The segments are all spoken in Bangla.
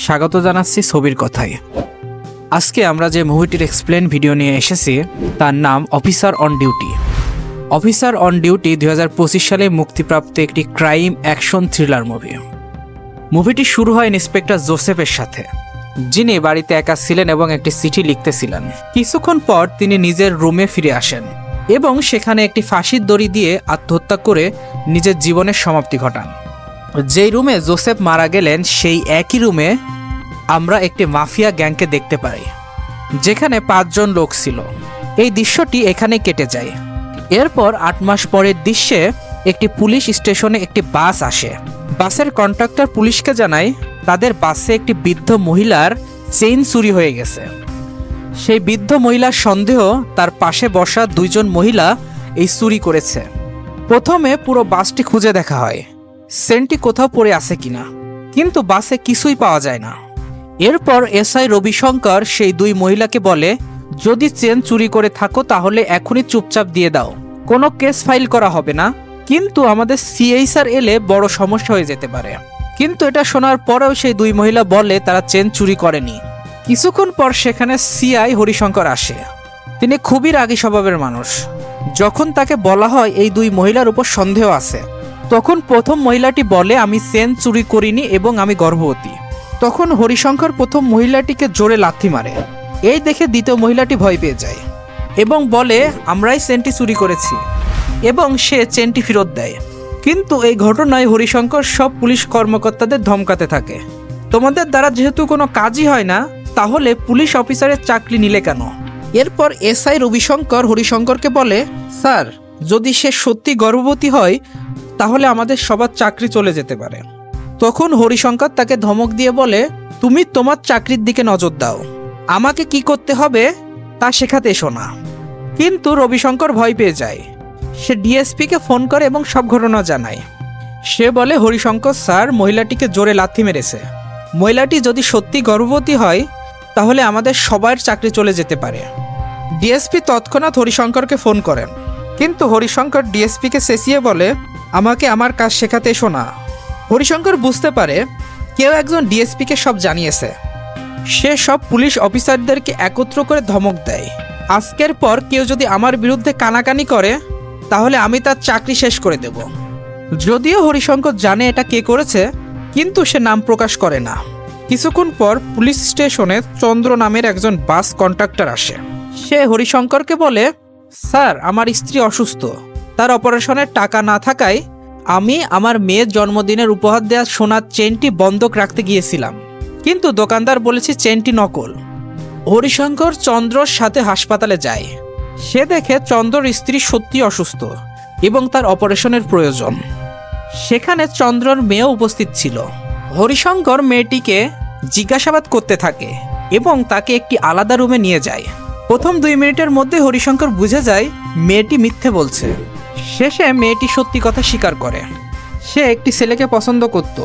স্বাগত জানাচ্ছি ছবির কথায়। আজকে আমরা যে মুভিটির এক্সপ্লেন ভিডিও নিয়ে এসেছি, তার নাম officer on duty officer on duty দুই হাজার পঁচিশ সালে মুক্তিপ্রাপ্ত একটি ক্রাইম অ্যাকশন থ্রিলার মুভি মুভিটি শুরু হয় ইন্সপেক্টর জোসেফের সাথে, যিনি বাড়িতে একা ছিলেন এবং একটি চিঠি লিখতেছিলেন। কিছুক্ষণ পর তিনি নিজের রুমে ফিরে আসেন এবং সেখানে একটি ফাঁসির দড়ি দিয়ে আত্মহত্যা করে নিজের জীবনের সমাপ্তি ঘটান। যেই রুমে জোসেফ মারা গেলেন, সেই একই রুমে আমরা একটি মাফিয়া গ্যাংকে দেখতে পাই, যেখানে পাঁচজন লোক ছিল। এই দৃশ্যটি এখানে কেটে যায়। এরপর আট মাস পরের দৃশ্যে একটি পুলিশ স্টেশনে একটি বাস আসে। বাসের কন্ট্রাক্টর পুলিশকে জানায়, তাদের বাসে একটি বৃদ্ধ মহিলার চেইন চুরি হয়ে গেছে। সেই বৃদ্ধ মহিলার সন্দেহ, তার পাশে বসা দুইজন মহিলা এই চুরি করেছে। প্রথমে পুরো বাসটি খুঁজে দেখা হয়। সেন্টটি কোথাও পড়ে আছে কিনা, কিন্তু বাসে কিছুই পাওয়া যায় না। এরপর এসআই রবিশঙ্কর সেই দুই মহিলাকে বলে, যদি চেন চুরি করে থাকো তাহলে এখনই চুপচাপ দিয়ে দাও। কোনো কেস ফাইল করা হবে না, কিন্তু আমাদের সিআই স্যার এলে বড় সমস্যা হয়ে যেতে পারে। কিন্তু এটা শোনার পরেও সেই দুই মহিলা বলে, তারা চেন চুরি করেনি। কিছুক্ষণ পর সেখানে সিআই হরিশঙ্কর আসে। তিনি খুবই রাগী স্বভাবের মানুষ। যখন তাকে বলা হয়, এই দুই মহিলার উপর সন্দেহ আছে তখন প্রথম মহিলাটি বলে, আমি চেন চুরি করিনি এবং আমি গর্ভবতী। তখন হরিশঙ্কর প্রথম মহিলাটিকে জোরে লাথি মারে। এই দেখে দ্বিতীয় মহিলাটি ভয় পেয়ে যায় এবং বলে, আমরাই সেনটি চুরি করেছি এবং সে চেনটি ফেরত দেয়। কিন্তু এই ঘটনায় হরিশঙ্কর সব পুলিশ কর্মকর্তাদের ধমকাতে থাকে। তোমাদের দ্বারা যেহেতু কোনো কাজই হয় না, তাহলে পুলিশ অফিসারের চাকরি নিলে কেন? এরপর এসআই রবিশঙ্কর হরিশঙ্করকে বলে, স্যার, যদি সে সত্যি গর্ভবতী হয় তাহলে আমাদের সবার চাকরি চলে যেতে পারে। তখন হরিশঙ্কর তাকে ধমক দিয়ে বলে, তুমি তোমার চাকরির দিকে নজর দাও। আমাকে কি করতে হবে তা শেখাতে এসো না। কিন্তু রবিশঙ্কর ভয় পেয়ে যায়। সে ডিএসপিকে ফোন করে এবং সব ঘটনা জানায়। সে বলে, হরিশঙ্কর স্যার, মহিলাটিকে জোরে লাথি মেরেছে। মহিলাটি যদি সত্যি গর্ভবতী হয়, তাহলে আমাদের সবার চাকরি চলে যেতে পারে। ডিএসপি তৎক্ষণাৎ হরিশঙ্করকে ফোন করেন। কিন্তু হরিশঙ্কর ডিএসপিকে চেঁচিয়ে বলে আমাকে আমার কাজ শেখাতে এসো না। হরিশঙ্কর বুঝতে পারে কেউ একজন ডিএসপিকে সব জানিয়েছে। সে সব পুলিশ অফিসারদেরকে একত্র করে ধমক দেয়। আজকের পর কেউ যদি আমার বিরুদ্ধে কানাকানি করে, তাহলে আমি তার চাকরি শেষ করে দেব। যদিও হরিশঙ্কর জানে এটা কে করেছে, কিন্তু সে নাম প্রকাশ করে না। কিছুক্ষণ পর পুলিশ স্টেশনে চন্দ্র নামের একজন বাস কন্ট্রাক্টর আসে। সে হরিশঙ্করকে বলে, স্যার, আমার স্ত্রী অসুস্থ। তার অপারেশনের টাকা না থাকায় আমি আমার মেয়ের জন্মদিনের উপহার দেওয়া সোনার চেনটি বন্ধক রাখতে গিয়েছিলাম। কিন্তু দোকানদার বলেছে চেনটি নকল। হরিশঙ্কর চন্দ্রর সাথে হাসপাতালে যায়। সে দেখে চন্দ্রর স্ত্রী সত্যি অসুস্থ এবং তার অপারেশনের প্রয়োজন। সেখানে চন্দ্রর মেয়েও উপস্থিত ছিল। হরিশঙ্কর মেয়েটিকে জিজ্ঞাসাবাদ করতে থাকে এবং তাকে একটি আলাদা রুমে নিয়ে যায়। প্রথম দুই মিনিটের মধ্যে হরিশঙ্কর বুঝে যায় মেয়েটি মিথ্যে বলছে। শেষে মেয়েটি সত্যি কথা স্বীকার করে। সে একটি ছেলেকে পছন্দ করত।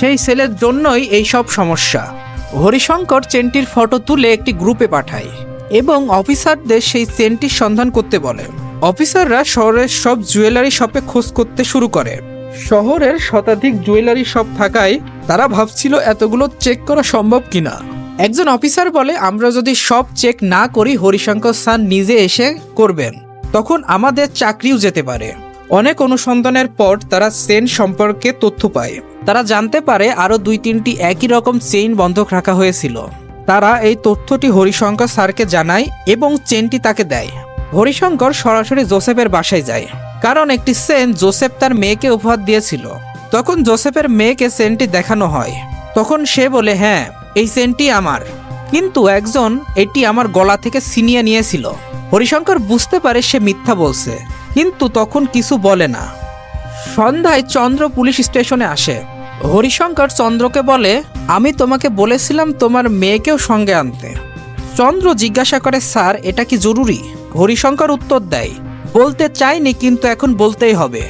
সেই ছেলের জন্যই এই সব সমস্যা। হরিশঙ্কর চেনটির ফটো তুলে একটি গ্রুপে পাঠায় এবং অফিসারদের সেই চেনটির সন্ধান করতে বলে। অফিসাররা শহরের সব জুয়েলারি শপে খোঁজ করতে শুরু করে। শহরের শতাধিক জুয়েলারি শপ থাকায় তারা ভাবছিল এতগুলো চেক করা সম্ভব কিনা। একজন অফিসার বলে, আমরা যদি সব চেক না করি, হরিশঙ্কর স্যার নিজে এসে করবেন। তখন আমাদের চাকরিও যেতে পারে। অনেক অনুসন্ধানের পর তারা চেন সম্পর্কে তথ্য পায়। তারা জানতে পারে আরও দুই তিনটি একই রকম চেইন বন্ধক রাখা হয়েছিল। তারা এই তথ্যটি হরিশঙ্কর স্যারকে জানায় এবং চেনটি তাকে দেয়। হরিশঙ্কর সরাসরি জোসেফের বাসায় যায়, কারণ একটি চেন জোসেফ তার মেয়েকে উপহার দিয়েছিল। তখন জোসেফের মেয়েকে চেনটি দেখানো হয়। তখন সে বলে হ্যাঁ এই চেনটি আমার। কিন্তু একজন এটি আমার গলা থেকে ছিনিয়ে নিয়েছিল। হরিশঙ্কর বুঝতে পারে সে মিথ্যা বলছে, কিন্তু তখন কিছু বলে না। সন্ধ্যায় চন্দ্র পুলিশ স্টেশনে আসে। হরিশঙ্কর চন্দ্রকে বলে, আমি তোমাকে বলেছিলাম তোমার মেয়েকেও সঙ্গে আনতে। চন্দ্র জিজ্ঞাসা করে, স্যার, এটা কি জরুরি? হরিশঙ্কর উত্তর দেয়, বলতে চাইনি, কিন্তু এখন বলতেই হবে।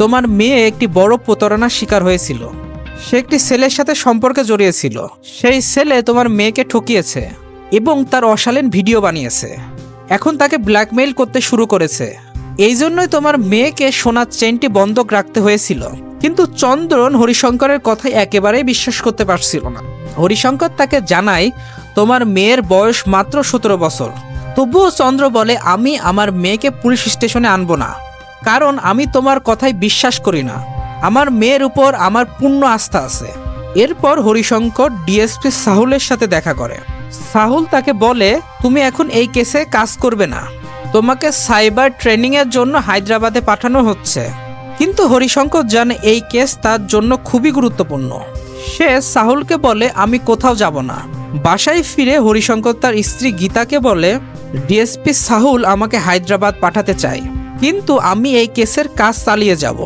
তোমার মেয়ে একটি বড় প্রতারণার শিকার হয়েছিল। সে একটি ছেলের সাথে সম্পর্কে জড়িয়েছিল। সেই ছেলে তোমার মেয়েকে ঠকিয়েছে এবং তার অশালীন ভিডিও বানিয়েছে। এখন তাকে ব্ল্যাকমেইল করতে শুরু করেছে। এই জন্যই তোমার মেয়েকে সোনার চেনটি বন্ধক রাখতে হয়েছিল। কিন্তু চন্দ্রন হরিশঙ্করের কথায় একেবারেই বিশ্বাস করতে পারছিল না। হরিশঙ্কর তাকে জানায়, তোমার মেয়ের বয়স মাত্র সতেরো বছর। তবুও চন্দ্র বলে, আমি আমার মেয়েকে পুলিশ স্টেশনে আনব না। কারণ আমি তোমার কথায় বিশ্বাস করি না। আমার মেয়ের উপর আমার পূর্ণ আস্থা আছে। এরপর হরিশঙ্কর ডিএসপি সাহুলের সাথে দেখা করে। সাহুল তাকে বলে, তুমি এখন এই কেসে কাজ করবে না। তোমাকে সাইবার ট্রেনিংয়ের জন্য হায়দ্রাবাদে পাঠানো হচ্ছে। কিন্তু হরিশঙ্কর জানে এই কেস তার জন্য খুবই গুরুত্বপূর্ণ। সে সাহুলকে বলে, আমি কোথাও যাব না। বাসায় ফিরে হরিশঙ্কর তার স্ত্রী গীতাকে বলে ডিএসপি সাহুল আমাকে হায়দ্রাবাদ পাঠাতে চায়। কিন্তু আমি এই কেসের কাজ চালিয়ে যাব।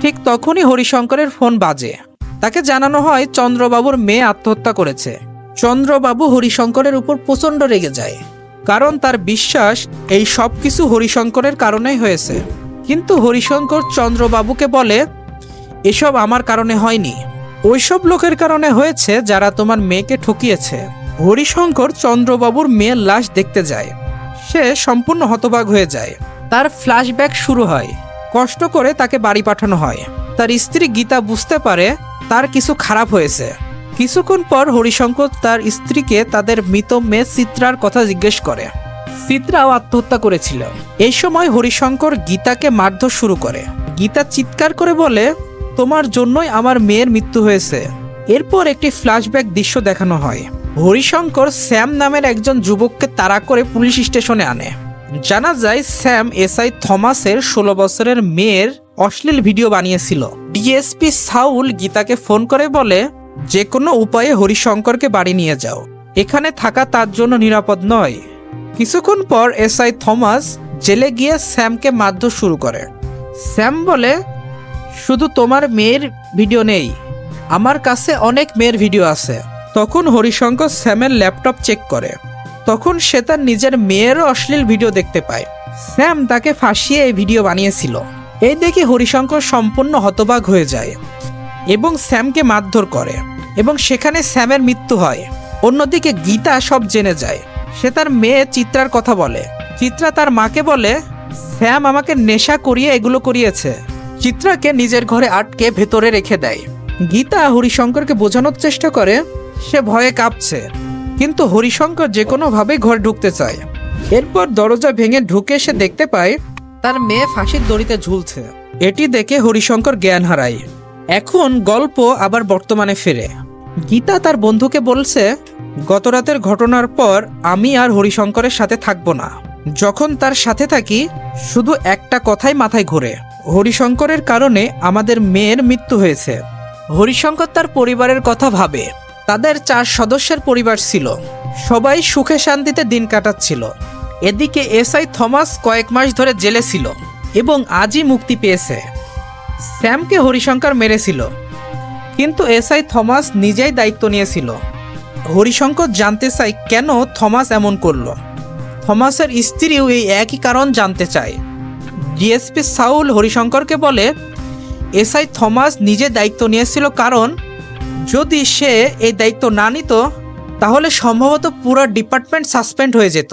ঠিক তখনই হরিশঙ্করের ফোন বাজে। তাকে জানানো হয় চন্দ্রবাবুর মেয়ে আত্মহত্যা করেছে। চন্দ্রবাবু হরিশঙ্করের উপর প্রচণ্ড রেগে যায়। কারণ তার বিশ্বাস, এই সব কিছু হরিশঙ্করের কারণেই হয়েছে। কিন্তু হরিশঙ্কর চন্দ্রবাবুকে বলে, এসব আমার কারণে হয়নি। ওইসব লোকের কারণে হয়েছে যারা তোমার মেয়েকে ঠকিয়েছে। হরিশঙ্কর চন্দ্রবাবুর মেয়ের লাশ দেখতে যায়। সে সম্পূর্ণ হতবাক হয়ে যায়। তার ফ্ল্যাশব্যাক শুরু হয়। কষ্ট করে তাকে বাড়ি পাঠানো হয়। তার স্ত্রী গীতা বুঝতে পারে তার কিছু খারাপ হয়েছে। কিছুক্ষণ পর হরিশঙ্কর তার স্ত্রীকে তাদের মৃত মেয়ে চিত্রার কথা জিজ্ঞেস করে। চিত্রাও আত্মহত্যা করেছিল। এই সময় হরিশঙ্কর গীতাকে মারধর শুরু করে। গীতা চিৎকার করে বলে, তোমার জন্যই আমার মেয়ের মৃত্যু হয়েছে। এরপর একটি ফ্ল্যাশব্যাক দৃশ্য দেখানো হয়। হরিশঙ্কর স্যাম নামের একজন যুবককে তাড়া করে পুলিশ স্টেশনে আনে। জানা যায়, স্যাম এসআই থমাসের ষোলো বছরের মেয়ের অশ্লীল ভিডিও বানিয়েছিল। ডিএসপি সাউল গীতাকে ফোন করে বলে যে কোনো উপায়ে হরিশঙ্করকে বাড়ি নিয়ে যাও। এখানে থাকা তার জন্য নিরাপদ নয়। কিছুক্ষণ পর এসআই থমাস জেলে গিয়ে স্যামকে মারধর শুরু করে। স্যাম বলে, শুধু তোমার মেয়ের ভিডিও নেই, আমার কাছে অনেক মেয়ের ভিডিও আছে। তখন হরিশঙ্কর স্যামের ল্যাপটপ চেক করে। তখন সে তার নিজের মেয়েরও অশ্লীল ভিডিও দেখতে পায়। স্যাম তাকে ফাঁসিয়ে এই ভিডিও বানিয়েছিল। এই দেখে হরিশঙ্কর সম্পূর্ণ হতবাক হয়ে যায় এবং স্যামকে মারধর করে এবং সেখানে স্যামের মৃত্যু হয়। অন্যদিকে গীতা সব জেনে যায়। সে তার মেয়ে চিত্রার কথা বলে। চিত্রা তার মাকে বলে, স্যাম আমাকে নেশা করিয়ে এগুলো করিয়েছে। চিত্রাকে নিজের ঘরে আটকে ভেতরে রেখে দেয়। গীতা হরিশঙ্করকে বোঝানোর চেষ্টা করে। সে ভয়ে কাঁপছে। কিন্তু হরিশঙ্কর যে কোনোভাবে ঘরে ঢুকতে চায়। এরপর দরজা ভেঙে ঢুকে সে দেখতে পায়, তার মেয়ে ফাঁসির দড়িতে ঝুলছে। এটি দেখে হরিশঙ্কর জ্ঞান হারায়। এখন গল্প আবার বর্তমানে ফিরে। গীতা তার বন্ধুকে বলছে, গতরাতের ঘটনার পর আমি আর হরিশঙ্করের সাথে থাকব না। যখন তার সাথে থাকি, শুধু একটা কথাই মাথায় ঘোরে। হরিশঙ্করের কারণে আমাদের মেয়ের মৃত্যু হয়েছে। হরিশঙ্কর তার পরিবারের কথা ভাবে। তাদের চার সদস্যের পরিবার ছিল। সবাই সুখে শান্তিতে দিন কাটাচ্ছিল। এদিকে এসআই থমাস কয়েক মাস ধরে জেলে ছিল এবং আজই মুক্তি পেয়েছে। স্যামকে হরিশঙ্কর মেরেছিল। কিন্তু এসআই থমাস নিজেই দায়িত্ব নিয়েছিল। হরিশঙ্কর জানতে চায় কেন থমাস এমন করল। থমাসের স্ত্রীও এই একই কারণ জানতে চায়। ডিএসপি সাউল হরিশঙ্করকে বলে, এসআই থমাস নিজে দায়িত্ব নিয়েছিল কারণ যদি সে এই দায়িত্ব না নিত, তাহলে সম্ভবত পুরো ডিপার্টমেন্ট সাসপেন্ড হয়ে যেত।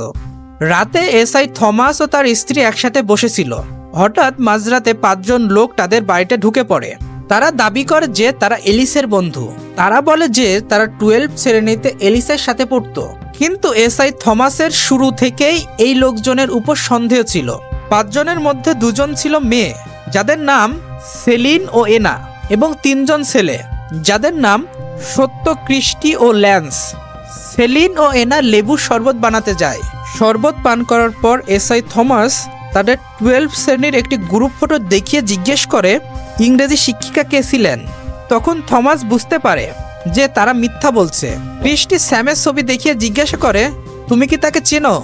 রাতে এসআই থমাস ও তার স্ত্রী একসাথে বসেছিল। হঠাৎ মাঝরাতে পাঁচজন লোক তাদের বাড়িতে ঢুকে পড়ে। তারা দাবি করে যে তারা এলিসের বন্ধু। তারা বলে যে তারা টুয়েলভ শ্রেণীতে এলিসের সাথে পড়তো। কিন্তু এসআই থমাসের শুরু থেকেই এই লোকজনের উপর সন্দেহ ছিল। পাঁচজনের মধ্যে দুজন ছিল মেয়ে, যাদের নাম সেলিন ও এনা, এবং তিনজন ছেলে। যাদের নাম সত্য কৃষ্টি ও ল্যান্স। সেলিন ও এনা লেবু শরবত বানাতে যায়। শরবত পান করার পর এসআই থমাস তাদের টুয়েলভ শ্রেণির একটি গ্রুপ ফটো দেখিয়ে জিজ্ঞেস করে, ইংরেজি শিক্ষিকা কে ছিলেন? তখন থমাস বুঝতে পারে যে তারা মিথ্যা বলছে। কৃষ্টি স্যামের ছবি দেখিয়ে জিজ্ঞাসা করে, তুমি কি তাকে চেনো?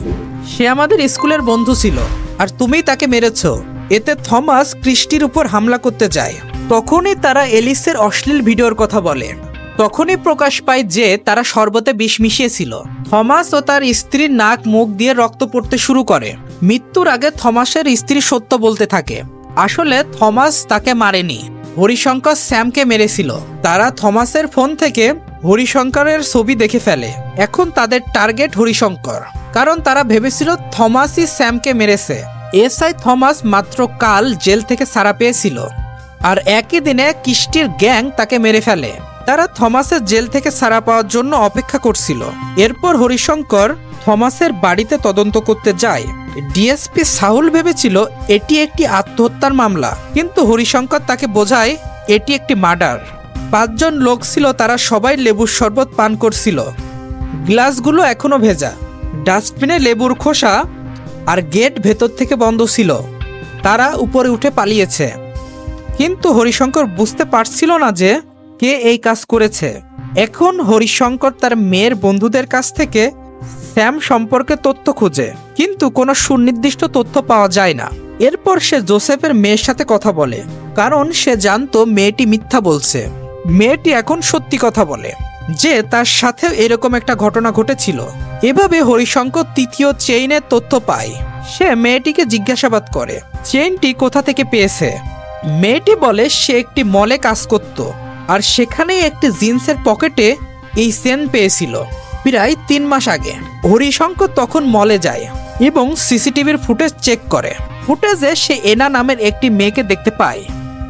সে আমাদের স্কুলের বন্ধু ছিল, আর তুমিই তাকে মেরেছ। এতে থমাস কৃষ্টির উপর হামলা করতে যায়। তখনই তারা এলিসের অশ্লীল ভিডিওর কথা বলে। তখনই প্রকাশ পায় যে তারা শরবতে বিষ মিশিয়েছিল। থমাস ও তার স্ত্রীর নাক মুখ দিয়ে রক্ত পড়তে শুরু করে। মৃত্যুর আগে থমাসের স্ত্রী সত্য বলতে থাকে। আসলে থমাস তাকে মারেনি। হরিশঙ্কর স্যামকে মেরেছিল। তারা থমাসের ফোন থেকে হরিশঙ্করের ছবি দেখে ফেলে। এখন তাদের টার্গেট হরিশঙ্কর। কারণ তারা ভেবেছিল থমাসই স্যামকে মেরেছে। এসআই থমাস মাত্র কাল জেল থেকে ছাড়া পেয়েছিল। আর একই দিনে কিস্টির গ্যাং তাকে মেরে ফেলে। তারা থমাসের জেল থেকে ছাড়া পাওয়ার জন্য অপেক্ষা করছিল। এরপর হরিশঙ্কর থমাসের বাড়িতে তদন্ত করতে যায়। ডিএসপি সাহুল ভেবেছিল, এটি একটি আত্মহত্যার মামলা। কিন্তু হরিশঙ্কর তাকে বোঝায়, এটি একটি মার্ডার। পাঁচজন লোক ছিল, তারা সবাই লেবুর শরবত পান করছিল। গ্লাসগুলো এখনও ভেজা। ডাস্টবিনে লেবুর খোসা আর গেট ভেতর থেকে বন্ধ ছিল। তারা উপরে উঠে পালিয়েছে। কিন্তু হরিশঙ্কর বুঝতে পারছিল না যে কে এই কাজ করেছে। এখন হরিশঙ্কর তার মেয়ের বন্ধুদের কাছ থেকে স্যাম সম্পর্কে তথ্য খুঁজে, কিন্তু কোনো সুনির্দিষ্ট তথ্য পাওয়া যায় না। এরপর সে জোসেফের মেয়ের সাথে কথা বলে, কারণ সে জানতো মেয়েটি মিথ্যা বলছে। মেয়েটি এখন সত্যি কথা বলে, যে তার সাথেও এরকম একটা ঘটনা ঘটেছিল। এভাবে হরিশঙ্কর তৃতীয় চেইনের তথ্য পায়। সে মেয়েটিকে জিজ্ঞাসাবাদ করে চেইনটি কোথা থেকে পেয়েছে? মেয়েটি বলে, সে একটি মলে কাজ করত আর সেখানেই একটি জিন্সের পকেটে এই সেন পেয়েছিল প্রায় তিন মাস আগে। হরিশঙ্কর তখন মলে যায় এবং সিসিটিভির ফুটেজ চেক করে। ফুটেজে সে এনা নামের একটি মেয়েকে দেখতে পায়।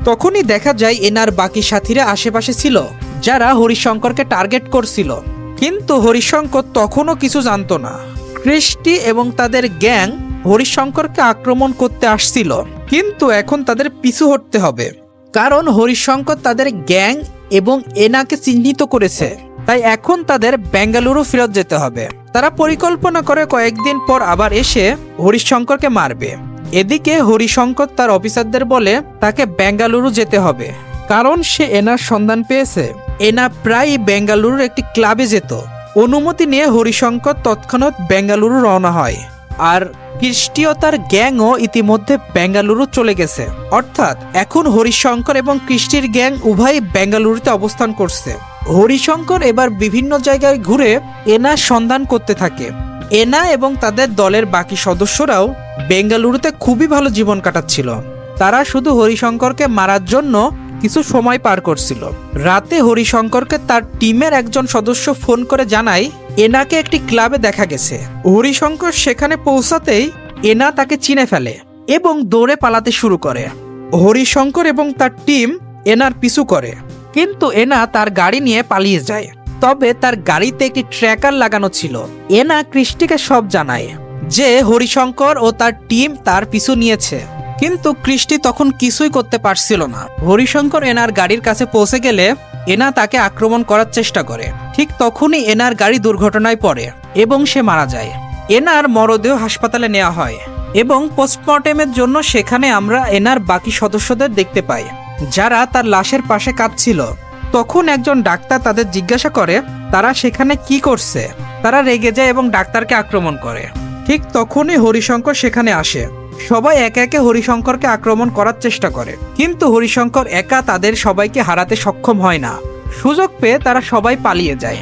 তখনই দেখা যায়, এনার বাকি সাথীরা আশেপাশে ছিল, যারা হরিশঙ্করকে টার্গেট করছিল। কিন্তু হরিশঙ্কর তখনও কিছু জানতো না। কৃষ্টি এবং তাদের গ্যাং হরিশঙ্করকে আক্রমণ করতে আসছিল। কিন্তু এখন তাদের পিছু হটতে হবে। কারণ হরিশঙ্কর তাদের গ্যাং এবং এনাকে চিহ্নিত করেছে। তাই এখন তাদের বেঙ্গালুরু ফেরত যেতে হবে। তারা পরিকল্পনা করে কয়েকদিন পর আবার এসে হরিশঙ্করকে মারবে। এদিকে হরিশঙ্কর তার অফিসারদের বলে, তাকে বেঙ্গালুরু যেতে হবে। কারণ সে এনার সন্ধান পেয়েছে। এনা প্রায় বেঙ্গালুরুর একটি ক্লাবে যেত। অনুমতি নিয়ে হরিশঙ্কর তৎক্ষণাৎ বেঙ্গালুরু রওনা হয়। আর খ্রিস্টীয়তার তার গ্যাংও ইতিমধ্যে বেঙ্গালুরু চলে গেছে। অর্থাৎ এখন হরিশঙ্কর এবং কৃষ্টির গ্যাং উভয়ই বেঙ্গালুরুতে অবস্থান করছে। হরিশঙ্কর এবার বিভিন্ন জায়গায় ঘুরে এনার সন্ধান করতে থাকে। এনা এবং তাদের দলের বাকি সদস্যরাও বেঙ্গালুরুতে খুবই ভালো জীবন কাটাচ্ছিল। তারা শুধু হরিশঙ্করকে মারার জন্য কিছু সময় পার করছিল। রাতে হরিশঙ্করকে তার টিমের একজন সদস্য ফোন করে জানায় এনাকে একটি ক্লাবে দেখা গেছে। হরিশঙ্কর সেখানে পৌঁছাতেই এনা তাকে চিনে ফেলে এবং দৌড়ে পালাতে শুরু করে। হরিশঙ্কর এবং তার টিম এনার পিছু করে। কিন্তু এনা তার গাড়ি নিয়ে পালিয়ে যায়। তবে তার গাড়িতে একটি ট্র্যাকার লাগানো ছিল। এনা কৃষ্টিকে সব জানায় যে হরিশঙ্কর ও তার টিম তার পিছু নিয়েছে। কিন্তু কৃষ্টি তখন কিছুই করতে পারছিল না। হরিশঙ্কর এনার গাড়ির কাছে পৌঁছে গেলে এনা তাকে আক্রমণ করার চেষ্টা করে। ঠিক তখনই এনার গাড়ি দুর্ঘটনায় পড়ে এবং সে মারা যায়। এনার মরদেহ হাসপাতালে নেওয়া হয় এবং পোস্টমর্টেমের জন্য সেখানে আমরা এনার বাকি সদস্যদের দেখতে পাই। যারা তার লাশের পাশে কাঁদছিল। তখন একজন ডাক্তার তাদের জিজ্ঞাসা করে, তারা সেখানে কি করছে? তারা রেগে যায় এবং ডাক্তারকে আক্রমণ করে। ঠিক তখনই হরিশঙ্কর সেখানে আসে। সবাই একে একে হরিশঙ্করকে আক্রমণ করার চেষ্টা করে। কিন্তু হরিশঙ্কর একা তাদের সবাইকে হারাতে সক্ষম হয় না। সুযোগ পেয়ে তারা সবাই পালিয়ে যায়।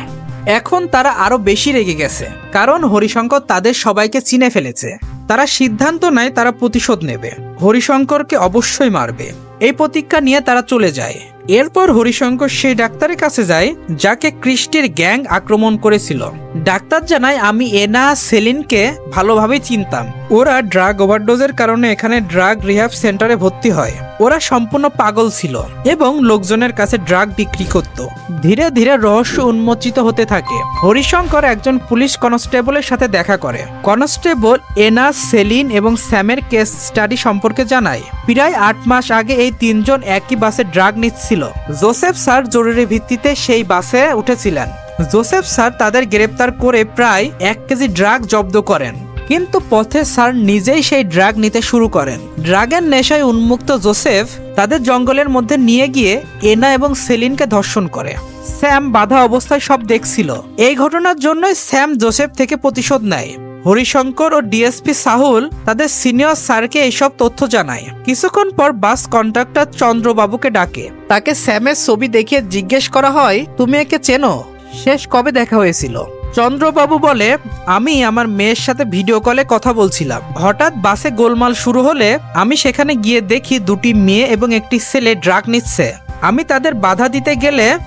এখন তারা আরও বেশি রেগে গেছে। কারণ হরিশঙ্কর তাদের সবাইকে চিনে ফেলেছে। তারা সিদ্ধান্ত নেয় তারা প্রতিশোধ নেবে। হরিশঙ্করকে অবশ্যই মারবে। এই প্রতিজ্ঞা নিয়ে তারা চলে যায়। এরপর হরিশঙ্কর সেই ডাক্তারের কাছে যায়, যাকে কৃষ্টির গ্যাং আক্রমণ করেছিল। ডাক্তার জানায়, আমি এনা সেলিনকে ভালোভাবে চিনতাম। ওরা ড্রাগ ওভারডোজের কারণে এখানে ড্রাগ রিহ্যাব সেন্টারে ভর্তি হয়। ওরা সম্পূর্ণ পাগল ছিল এবং লোকজনের কাছে ড্রাগ বিক্রি করত। ধীরে ধীরে রহস্য উন্মোচিত হতে থাকে। হরিশঙ্কর একজন পুলিশ কনস্টেবলের সাথে দেখা করে। কনস্টেবল এনা সেলিন এবং স্যামের কেস স্টাডি সম্পর্কে জানায়। প্রায় আট মাস আগে এই তিনজন একই বাসে ড্রাগ নিচ্ছিল। জোসেফ স্যার জরুরি ভিত্তিতে সেই বাসে উঠেছিলেন। জোসেফ স্যার তাদের গ্রেপ্তার করে প্রায় এক কেজি ড্রাগ জব্দ করেন। কিন্তু পথে স্যার নিজেই সেই ড্রাগ নিতে শুরু করেন। ড্রাগের নেশায় উন্মুক্ত জোসেফ তাদের জঙ্গলের মধ্যে নিয়ে গিয়ে এনা এবং সেলিনকে ধর্ষণ করে। স্যাম বাধা অবস্থায় সব দেখছিল। এই ঘটনার জন্যই স্যাম জোসেফ থেকে প্রতিশোধ নেয়। হরিশঙ্কর ও ডিএসপি সাহুল তাদের সিনিয়র স্যারকে এইসব তথ্য জানায়। কিছুক্ষণ পর বাস কন্ট্রাক্টর চন্দ্রবাবুকে ডাকে। তাকে স্যামের ছবি দেখিয়ে জিজ্ঞেস করা হয়, তুমি একে চেনো? শেষ কবে দেখা হয়েছিল? চন্দ্রবাবু বলে, আমি আমার মেয়ের সাথে ভিডিও কলে কথা বলছিলাম। হঠাৎ বাসে গোলমাল শুরু হলে আমি সেখানে গিয়ে দেখি দুটি মেয়ে এবং একটি ছেলে ড্রাগ নিচ্ছে। আমি তাদের বাধা দিতে গেলে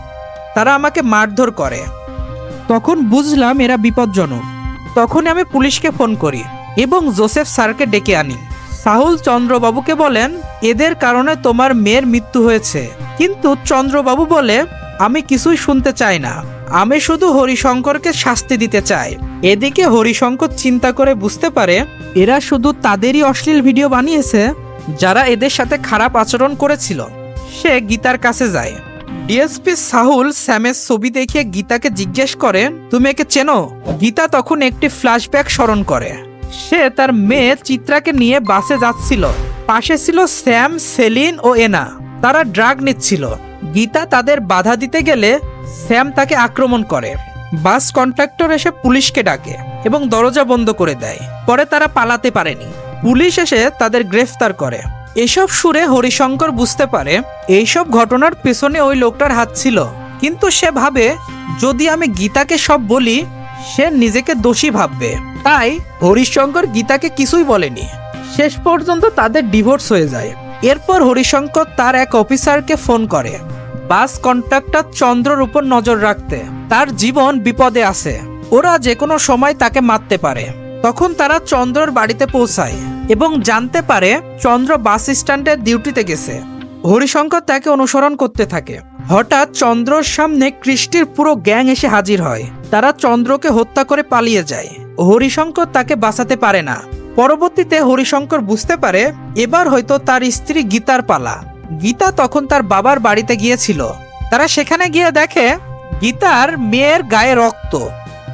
তারা আমাকে মারধর করে। তখন বুঝলাম এরা বিপজ্জনক। তখন আমি পুলিশকে ফোন করি এবং জোসেফ স্যারকে ডেকে আনি। সাহুল চন্দ্রবাবুকে বলেন, এদের কারণে তোমার মেয়ের মৃত্যু হয়েছে। কিন্তু চন্দ্রবাবু বলে, আমি কিছুই শুনতে চাই না। আমি শুধু হরিশঙ্করকে শাস্তি দিতে চাই। এদিকে হরিশঙ্কর চিন্তা করে বুঝতে পারে, এরা শুধু তাদেরই অশ্লীল ভিডিও বানিয়েছে, যারা এদের সাথে খারাপ আচরণ করেছিল। সে গীতার কাছে যায়। ডিএসপি সাহুল স্যামের ছবি দেখিয়ে গীতাকে জিজ্ঞেস করে, তুমি একে চেনো? গীতা তখন একটি ফ্ল্যাশব্যাক স্মরণ করে। সে তার মেয়ে চিত্রাকে নিয়ে বাসে যাচ্ছিল। পাশে ছিল স্যাম, সেলিন ও এনা। তারা ড্রাগ নিচ্ছিল। গীতা তাদের বাধা দিতে গেলে স্যাম তাকে আক্রমণ করে। বাস কন্ট্রাক্টর এসে পুলিশকে ডাকে এবং দরজা বন্ধ করে দেয়। পরে তারা পালাতে পারেনি। পুলিশ এসে তাদের গ্রেফতার করে। এসব সুরে হরিশঙ্কর বুঝতে পারে, এইসব ঘটনার পেছনে ওই লোকটার হাত ছিল। কিন্তু সে ভাবে, যদি আমি গীতাকে সব বলি, সে নিজেকে দোষী ভাববে। তাই হরিশঙ্কর গীতাকে কিছুই বলেনি। শেষ পর্যন্ত তাদের ডিভোর্স হয়ে যায়। এরপর হরিশঙ্কর তার এক অফিসারকে ফোন করে। বাস কন্ট্রাক্টর চন্দ্রর উপর নজর রাখতে। তার জীবন বিপদে আছে। ওরা যে কোনো সময় তাকে মারতে পারে। তখন তারা চন্দ্রর বাড়িতে পৌঁছায় এবং জানতে পারে চন্দ্র বাস স্ট্যান্ডের ডিউটিতে গেছে। হরিশঙ্কর তাকে অনুসরণ করতে থাকে। হঠাৎ চন্দ্রর সামনে কৃষ্টির পুরো গ্যাং এসে হাজির হয়। তারা চন্দ্রকে হত্যা করে পালিয়ে যায়। হরিশঙ্কর তাকে বাঁচাতে পারে না। পরবর্তীতে হরিশঙ্কর বুঝতে পারে, এবার হয়তো তার স্ত্রী গীতার পালা। গীতা তখন তার বাবার বাড়িতে গিয়েছিল। তারা সেখানে গিয়ে দেখে, গীতার মেয়ের গায়ে রক্ত।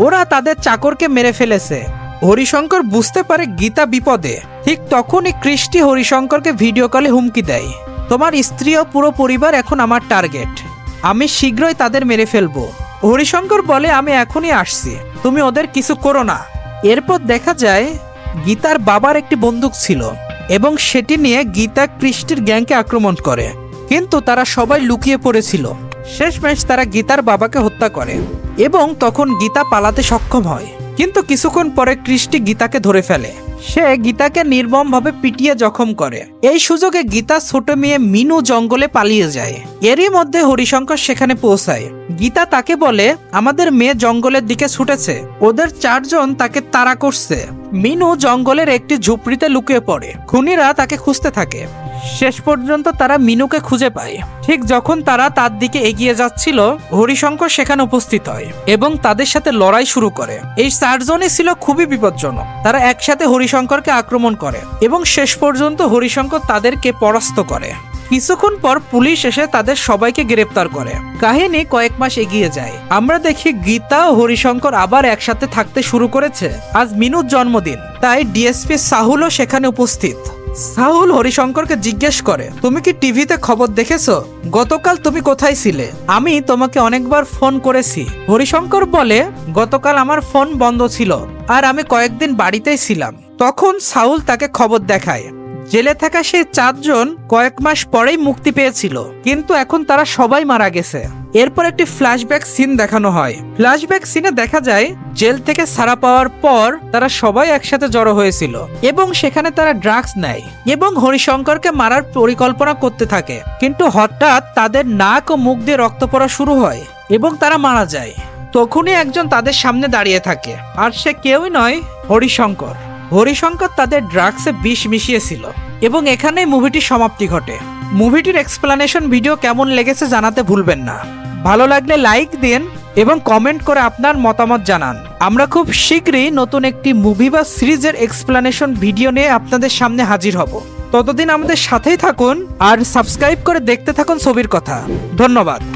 ওরা তাদের চাকরকে মেরে ফেলেছে। হরিশঙ্কর বুঝতে পারে গীতা বিপদে। ঠিক তখনই কৃষ্টি হরিশঙ্করকে ভিডিও কলে হুমকি দেয়। তোমার স্ত্রী ও পুরো পরিবার এখন আমার টার্গেট আমি শীঘ্রই তাদের মেরে ফেলব। হরিশঙ্কর বলে, আমি এখনই আসছি। তুমি ওদের কিছু করো না। এরপর দেখা যায়, গীতার বাবার একটি বন্দুক ছিল এবং সেটি নিয়ে গীতা কৃষ্টির গ্যাংকে আক্রমণ করে। কিন্তু তারা সবাই লুকিয়ে পড়েছিল। শেষমেশ তারা গীতার বাবাকে হত্যা করে এবং তখন গীতা পালাতে সক্ষম হয়। কিন্তু কিছুক্ষণ পরে কৃষ্টি গীতাকে ধরে ফেলে। সে গীতাকে নির্মমভাবে পিটিয়ে জখম করে। এই সুযোগে গীতা ছোট মেয়ে মিনু জঙ্গলে পালিয়ে যায়। এরই মধ্যে হরিশঙ্কর সেখানে পৌঁছায়। গীতা তাকে বলে, আমাদের মেয়ে জঙ্গলের দিকে ছুটেছে। ওদের চারজন তাকে তাড়া করছে। মিনু জঙ্গলের একটি ঝুপড়িতে লুকিয়ে পড়ে। খুনিরা তাকে খুঁজতে থাকে। শেষ পর্যন্ত তারা মিনুকে খুঁজে পায়। ঠিক যখন তারা তার দিকে এগিয়ে যাচ্ছিল, হরিশঙ্কর সেখানে উপস্থিত হয় এবং তাদের সাথে লড়াই শুরু করে। এই চারজনই ছিল খুবই বিপজ্জনক। তারা একসাথে হরিশঙ্করকে আক্রমণ করে এবং শেষ পর্যন্ত হরিশঙ্কর তাদেরকে পরাস্ত করে। কিছুক্ষণ পর পুলিশ এসে তাদের সবাইকে গ্রেপ্তার করে। কাহিনী কয়েক মাস এগিয়ে যায়। আমরা দেখি গীতা ও হরিশঙ্কর আবার একসাথে থাকতে শুরু করেছে। আজ মিনুর জন্মদিন, তাই ডিএসপি সাহুলও সেখানে উপস্থিত। সাহুল হরিশঙ্করকে জিজ্ঞেস করে, তুমি কি টিভিতে খবর দেখেছ? গতকাল তুমি কোথায় ছিলে? আমি তোমাকে অনেকবার ফোন করেছি। হরিশঙ্কর বলে, গতকাল আমার ফোন বন্ধ ছিল, আর আমি কয়েকদিন বাড়িতেই ছিলাম। তখন সাহুল তাকে খবর দেখায়। জেলে থাকা সেই চারজন কয়েক মাস পরেই মুক্তি পেয়েছিল, কিন্তু এখন তারা সবাই মারা গেছে। এরপর একটি ফ্ল্যাশব্যাক সিন দেখানো হয়। ফ্ল্যাশব্যাক সিনে দেখা যায়, জেল থেকে ছাড়া পাওয়ার পর তারা সবাই একসাথে জড়ো হয়েছিল এবং সেখানে তারা ড্রাগস নেয় এবং হরিশঙ্করকে মারার পরিকল্পনা করতে থাকে। কিন্তু হঠাৎ তাদের নাক ও মুখ দিয়ে রক্ত পড়া শুরু হয় এবং তারা মারা যায়। তখনই একজন তাদের সামনে দাঁড়িয়ে থাকে, আর সে কেউই নয়, হরিশঙ্কর। হরিশঙ্কর তাদের ড্রাগসে বিষ মিশিয়েছিল এবং এখানেই মুভিটির সমাপ্তি ঘটে। মুভিটির এক্সপ্লানেশন ভিডিও কেমন লেগেছে জানাতে ভুলবেন না। ভালো লাগলে লাইক দিন এবং কমেন্ট করে আপনার মতামত জানান। আমরা খুব শীঘ্রই নতুন একটি মুভি বা সিরিজের এক্সপ্লানেশন ভিডিও নিয়ে আপনাদের সামনে হাজির হব। ততদিন আমাদের সাথেই থাকুন আর সাবস্ক্রাইব করে দেখতে থাকুন ছবির কথা। ধন্যবাদ।